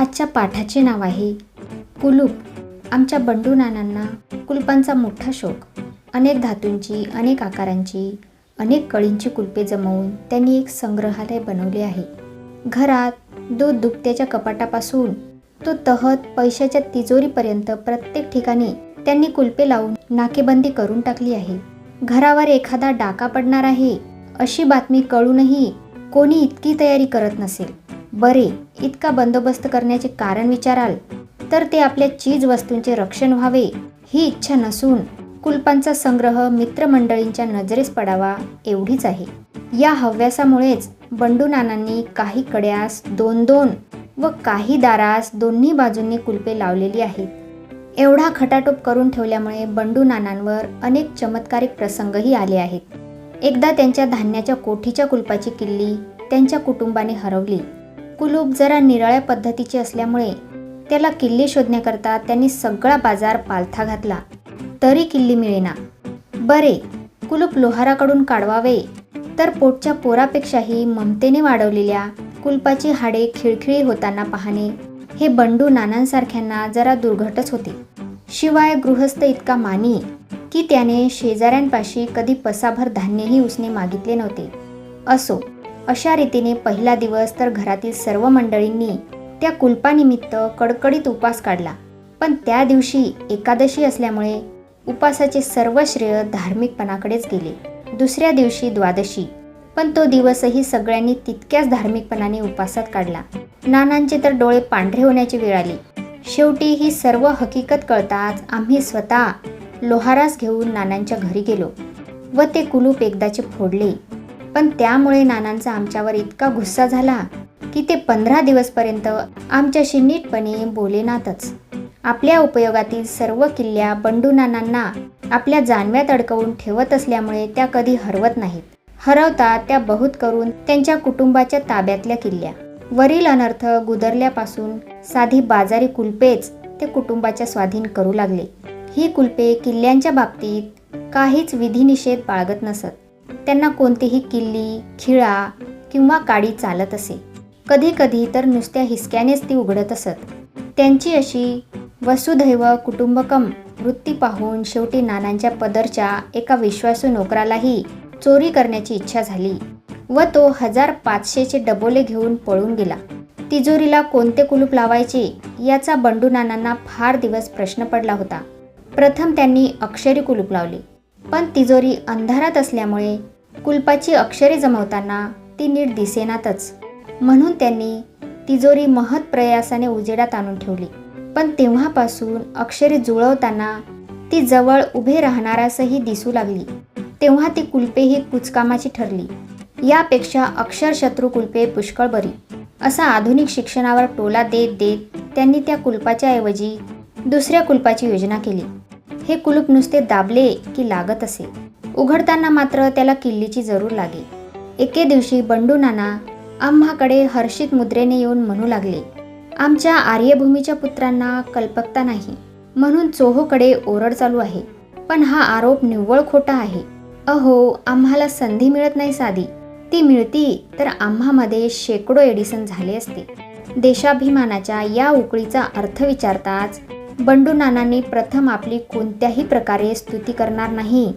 आजच्या पाठाचे नाव आहे कुलूप. आमच्या बंडू नानांना कुलपांचा मोठा शौक. अनेक धातूंची अनेक आकारांची अनेक कळींची कुलपे जमवून त्यांनी एक संग्रहालय बनवले आहे. घरात दूध दुभत्याच्या कपाटापासून तो तहत पैशाच्या तिजोरीपर्यंत प्रत्येक ठिकाणी त्यांनी कुलपे लावून नाकेबंदी करून टाकली आहे. घरावर एखादा डाका पडणार आहे अशी बातमी कळूनही कोणी इतकी तयारी करत नसेल. बरे इतका बंदोबस्त करण्याचे कारण विचाराल तर ते आपल्या चीज वस्तूंचे रक्षण व्हावे ही इच्छा नसून कुलपांचा संग्रह मित्रमंडळींच्या नजरेस पडावा एवढीच आहे. या हव्यासामुळेच बंडू नानांनी काही कड्यास दोन दोन व काही दारास दोन्ही बाजूंनी कुलपे लावलेली आहेत. एवढा खटाटोप करून ठेवल्यामुळे बंडू नानांवर अनेक चमत्कारिक प्रसंगही आले आहेत. एकदा त्यांच्या धान्याच्या कोठीच्या कुलपाची किल्ली त्यांच्या कुटुंबाने हरवली. कुलूप जरा निराळ्या पद्धतीचे असल्यामुळे त्याला किल्ले शोधण्याकरता त्यांनी सगळा बाजार पालथा घातला. तरी किल्ली मिळेना. बरे कुलूप लोहाराकडून काढवावे. तर पोटच्या पोरापेक्षाही ममतेने वाढवलेल्या कुलपाची हाडे खिळखिळी होताना पाहणे हे बंडू नानांसारख्यांना जरा दुर्घटच होते. शिवाय गृहस्थ इतका मानी की त्याने शेजाऱ्यांपाशी कधी पसाभर धान्यही उसने मागितले नव्हते. असो अशा रीतीने पहिला दिवस तर घरातील सर्व मंडळींनी त्या कुलपानिमित्त कडकडीत उपास काढला. पण त्या दिवशी एकादशी असल्यामुळे उपासाचे सर्व श्रेय धार्मिकपणाकडेच गेले. दुसऱ्या दिवशी द्वादशी. पण तो दिवसही सगळ्यांनी तितक्याच धार्मिकपणाने उपासात काढला. नानांचे तर डोळे पांढरे होण्याची वेळ आली. शेवटी ही सर्व हकीकत कळताच आम्ही स्वतः लोहारास घेऊन नानांच्या घरी गेलो व ते कुलूप एकदाचे फोडले. पण त्यामुळे नानांचा आमच्यावर इतका गुस्सा झाला की ते पंधरा दिवसपर्यंत आमच्याशी नीटपणे बोलेनातच. आपल्या उपयोगातील सर्व किल्ल्या बंडू नानांना आपल्या जानव्यात अडकवून ठेवत असल्यामुळे त्या कधी हरवत नाहीत. हरवता त्या बहुत करून त्यांच्या कुटुंबाच्या ताब्यातल्या किल्ल्या. वरील अनर्थ गुदरल्यापासून साधी बाजारी कुलपेच ते कुटुंबाच्या स्वाधीन करू लागले. ही कुलपे किल्ल्यांच्या बाबतीत काहीच विधिनिषेध बाळगत नसत. त्यांना कोणतीही किल्ली खिळा किंवा काडी चालत असे. कधी कधी तर नुसत्या हिसक्यानेच ती उघडत असत. त्यांची अशी वसुधैव कुटुंबकम वृत्ती पाहून शेवटी नानांच्या पदरच्या एका विश्वासू नोकरालाही चोरी करण्याची इच्छा झाली व तो हजार पाचशेचे डबोले घेऊन पळून गेला. तिजोरीला कोणते कुलूप लावायचे याचा बंडू नानांना फार दिवस प्रश्न पडला होता. प्रथम त्यांनी अक्षरी कुलूप लावले. पण तिजोरी अंधारात असल्यामुळे कुलपाची अक्षरे जमवताना ती नीट दिसेनातच. म्हणून त्यांनी तिजोरी महत् प्रयासाने उजेडात आणून ठेवली. पण तेव्हापासून अक्षरे जुळवताना ती जवळ उभे राहणारासही दिसू लागली. तेव्हा ती कुलपे ही कुचकामाची ठरली. यापेक्षा अक्षरशत्रू कुलपे पुष्कळ बरी. असा आधुनिक शिक्षणावर टोला देत देत त्यांनी त्या कुलपाच्या ऐवजी दुसऱ्या कुलपाची योजना केली. हे कुलूप नुसते दाबले की लागत असे. उघडताना मात्र त्याला किल्लीची जरूर लागे. एके दिवशी बंडू नाना आम्हाकडे हर्षित मुद्रेने येऊन म्हणू लागले आमच्या आर्यभूमीच्या पुत्रांना कल्पकता नाही. म्हणून चोहोकडे ओरड चालू आहे. पण हा आरोप निव्वळ खोटा आहे. अहो आम्हाला संधी मिळत नाही साधी. ती मिळती तर आम्हामध्ये शेकडो एडिसन झाले असते. देशाभिमानाच्या या उकळीचा अर्थ विचारताच बंडू नानांनी प्रथम आपली कोणत्याही प्रकारे स्तुती करणार नाही.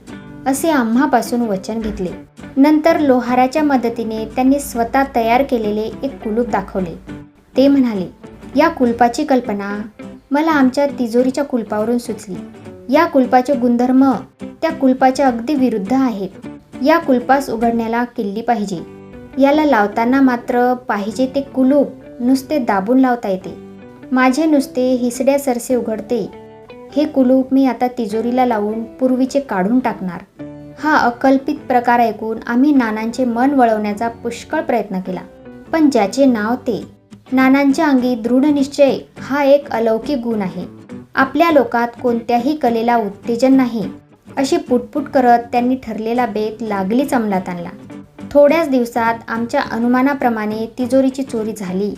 असे आम्हापासून वचन घेतले. नंतर लोहाराच्या मदतीने त्यांनी स्वतः तयार केलेले एक कुलूप दाखवले. ते म्हणाले या कुलपाची कल्पना मला आमच्या तिजोरीच्या कुलपावरून सुचली. या कुलपाचे गुणधर्म त्या कुलपाच्या अगदी विरुद्ध आहेत. या कुलपास उघडण्याला किल्ली पाहिजे. याला लावताना मात्र पाहिजे ते कुलूप नुसते दाबून लावता येते. माझे नुसते हिसड्या सरसे उघडते. हे कुलूप मी आता तिजोरीला लावून पूर्वीचे काढून टाकणार. हा अकल्पित प्रकार ऐकून आम्ही नानांचे मन वळवण्याचा पुष्कळ प्रयत्न केला. पण ज्याचे नाव ते नानांच्या अंगी दृढ निश्चय हा एक अलौकिक गुण आहे. आपल्या लोकात कोणत्याही कलेला उत्तेजन नाही. अशी पुटपुट करत त्यांनी ठरलेला बेत लागलीच अंमलात आणला. थोड्याच दिवसात आमच्या अनुमानाप्रमाणे तिजोरीची चोरी झाली.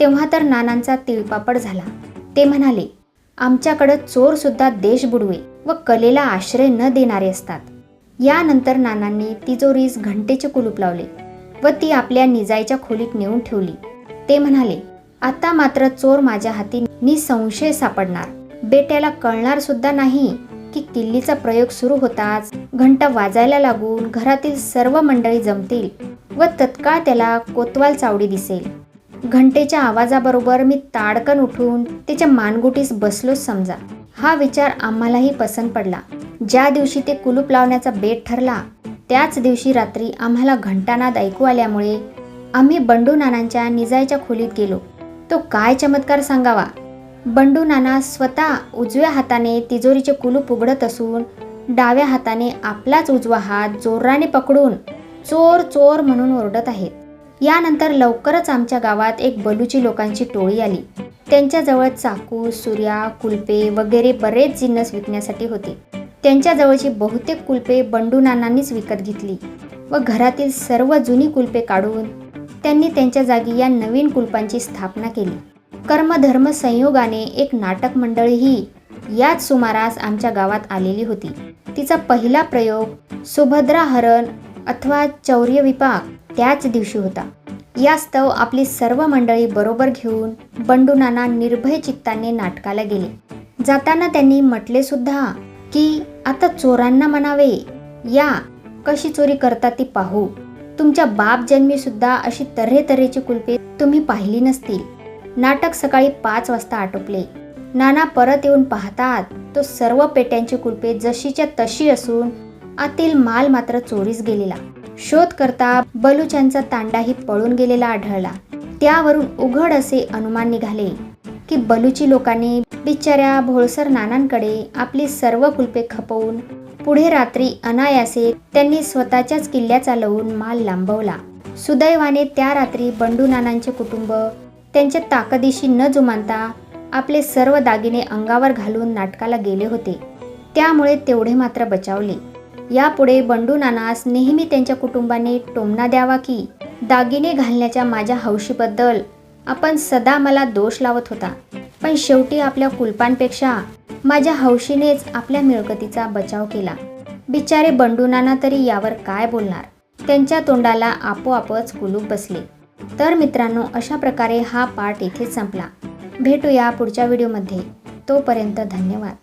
तेव्हा तर नानांचा तिळपापड झाला. ते म्हणाले आमच्याकडं चोरसुद्धा देश बुडवे व कलेला आश्रय न देणारे असतात. यानंतर नानांनी तिजोरीस घंटेचे कुलूप लावले व ती आपल्या निजायच्या खोलीत नेऊन ठेवली. ते म्हणाले आता मात्र चोर माझ्या हाती निसंशय सापडणार. बेट्याला कळणार सुद्धा नाही की किल्लीचा प्रयोग सुरू होताच घंटा वाजायला लागून घरातील सर्व मंडळी जमतील व तत्काळ त्याला कोतवाल चावडी दिसेल. घंटेच्या आवाजाबरोबर मी ताडकन उठून त्याच्या मानगुटीस बसलोच समजा. हा विचार आम्हालाही पसंत पडला. ज्या दिवशी ते कुलूप लावण्याचा बेट ठरला त्याच दिवशी रात्री आम्हाला घंटानाद ऐकू आल्यामुळे आम्ही बंडू नानांच्या निजायच्या खोलीत गेलो. तो काय चमत्कार सांगावा? बंडू नाना स्वतः उजव्या हाताने तिजोरीचे कुलूप उघडत असून डाव्या हाताने आपलाच उजवा हात जोराने पकडून चोर चोर म्हणून ओरडत आहेत. यानंतर लवकरच आमच्या गावात एक बलुची लोकांची टोळी आली. त्यांच्याजवळ चाकू सुऱ्या कुलपे वगैरे बरेच जिन्नस विकण्यासाठी होते. त्यांच्याजवळची बहुतेक कुलपे बंडू नानांनीच विकत घेतली व घरातील सर्व जुनी कुलपे काढून त्यांनी त्यांच्या जागी या नवीन कुलपांची स्थापना केली. कर्मधर्म संयोगाने एक नाटक मंडळीही याच सुमारास आमच्या गावात आलेली होती. तिचा पहिला प्रयोग सुभद्रा हरण अथवा चौर्य विपाक त्याच दिवशी होता. यास्तव आपली सर्व मंडळी बरोबर घेऊन बंडू नाना निर्भय चित्ताने नाटकाला गेले. जाताना त्यांनी म्हटले सुद्धा की आता चोरांना म्हणावे. या कशी चोरी करतात ती पाहू. तुमच्या बाप जन्मी सुद्धा अशी तऱ्हेतऱ्हेची कुलपे तुम्ही पाहिली नसतील. नाटक सकाळी पाच वाजता आटोपले. नाना परत येऊन पाहतात तो सर्व पेट्यांची कुलपे जशीच्या तशी असून आतील माल मात्र चोरीस गेलेला. शोध करता बलुच्यांचा तांडाही पळून गेलेला आढळला. त्यावरून उघड असे अनुमान निघाले की बलुची लोकांनी बिचाऱ्या भोळसर नानांकडे आपली सर्व कुलपे खपवून पुढे रात्री अनायासे त्यांनी स्वतःच्याच किल्ल्या चालवून माल लांबवला. सुदैवाने त्या रात्री बंडू नानांचे कुटुंब त्यांच्या ताकदीशी न जुमानता आपले सर्व दागिने अंगावर घालून नाटकाला गेले होते. त्यामुळे तेवढे मात्र बचावले. यापुढे बंडू नानास नेहमी त्यांच्या कुटुंबाने टोमना द्यावा की? दागिने घालण्याच्या माझ्या हौशीबद्दल. आपण सदा मला दोष लावत होता. पण शेवटी आपल्या कुलपांपेक्षा माझ्या हौशीनेच आपल्या मिळकतीचा बचाव केला. बिचारे बंडू नाना तरी यावर काय बोलणार? त्यांच्या तोंडाला आपोआपच कुलूप बसले. तर मित्रांनो अशा प्रकारे हा पाठ इथेच संपला. भेटूया पुढच्या व्हिडिओमध्ये. तोपर्यंत धन्यवाद.